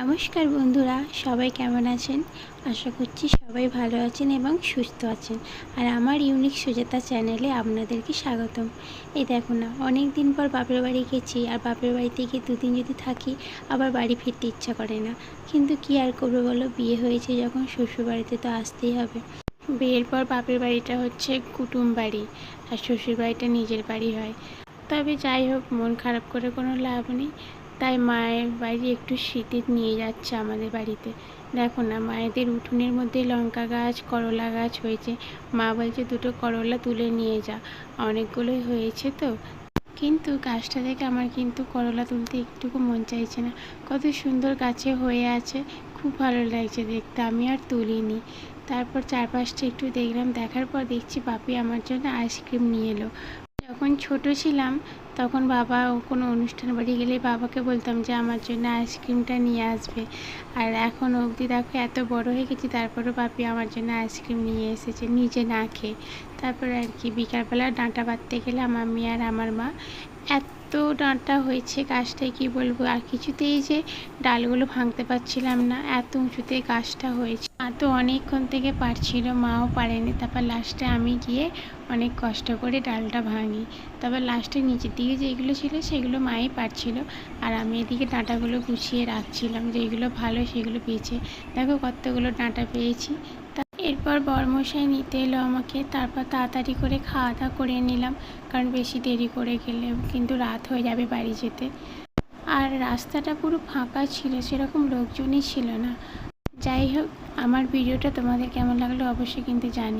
নমস্কার বন্ধুরা, সবাই কেমন আছেন? আশা করছি সবাই ভালো আছেন এবং সুস্থ আছেন। আর আমার ইউনিক সুজাতা চ্যানেলে আপনাদেরকে স্বাগতম। এই দেখো না অনেক দিন পর বাপের বাড়ি গেছি, আর বাপের বাড়িতে গিয়ে দুদিন যদি থাকি, আবার বাড়ি ফিরতে ইচ্ছা করে না। কিন্তু কি আর করব বলো, বিয়ে হয়েছে যখন শ্বশুর বাড়িতে তো আসতেই হবে। বিয়ের পর বাপের বাড়িটা হচ্ছে কুটুম বাড়ি, আর শ্বশুর বাড়িটা নিজের বাড়ি হয়। তবে যাই হোক, মন খারাপ করে কোনো লাভ নেই। তাই মায়ের বাড়ি একটু শীতে নিয়ে যাচ্ছে আমাদের বাড়িতে। দেখো না, মায়েদের উঠোনের মধ্যে লঙ্কা গাছ, করলা গাছ হয়েছে। মা বলছে, দুটো করলা তুলে নিয়ে যা। অনেকগুলোই হয়েছে তো। কিন্তু গাছটা দেখে আমার কিন্তু করলা তুলতে একটুকু মন চাইছে না। কত সুন্দর গাছে হয়ে আছে, খুব ভালো লাগছে দেখতে। আমি আর তুলিনি। তারপর চারপাশটা একটু দেখলাম, দেখার পর দেখছি বাপি আমার জন্য আইসক্রিম নিয়ে এলো। যখন ছোট ছিলাম তখন বাবা কোনো অনুষ্ঠান বাড়ি গেলে বাবাকে বলতাম যে, আমার জন্য আইসক্রিমটা নিয়ে আসবে। আর এখন অবধি দেখো এত বড় হয়ে গেছি, তারপরেও বাপি আমার জন্য আইসক্রিম নিয়ে এসেছে, নিজে না খেয়ে। তারপরে আর কি, বিকালবেলা ডাঁটা বাঁধতে গেলাম আমি আর আমার মা। এত ডাঁটা হয়েছে গাছটায় কি বলব? আর কিছুতেই যে ডালগুলো ভাঙতে পারছিলাম না, এত উঁচুতে গাছটা হয়েছে। মা তো অনেকক্ষণ থেকে পারছিল, মাও পারেনি। তারপর লাস্টে আমি গিয়ে অনেক কষ্ট করে ডালটা ভাঙি। তারপর লাস্টে নিচের দিকে যেগুলো ছিল সেগুলো মাই পারছিল। আর আমি এদিকে ডাঁটাগুলো গুছিয়ে রাখছিলাম যেগুলো ভালো সেগুলো পেয়েছে। দেখো কতগুলো ডাঁটা পেয়েছি। এরপর বরমশাই নিতে এলো আমাকে। তারপর তাড়াতাড়ি করে খাওয়া দাওয়া করে নিলাম। কারণ বেশি দেরি করে গেলে কিন্তু রাত হয়ে যাবে বাড়ি যেতে। আর রাস্তাটা পুরো ফাঁকা ছিল, সেরকম লোকজনই ছিল না। যাই হোক, আমার ভিডিওটা তোমাদের কেমন লাগল অবশ্যই কিন্তু জানি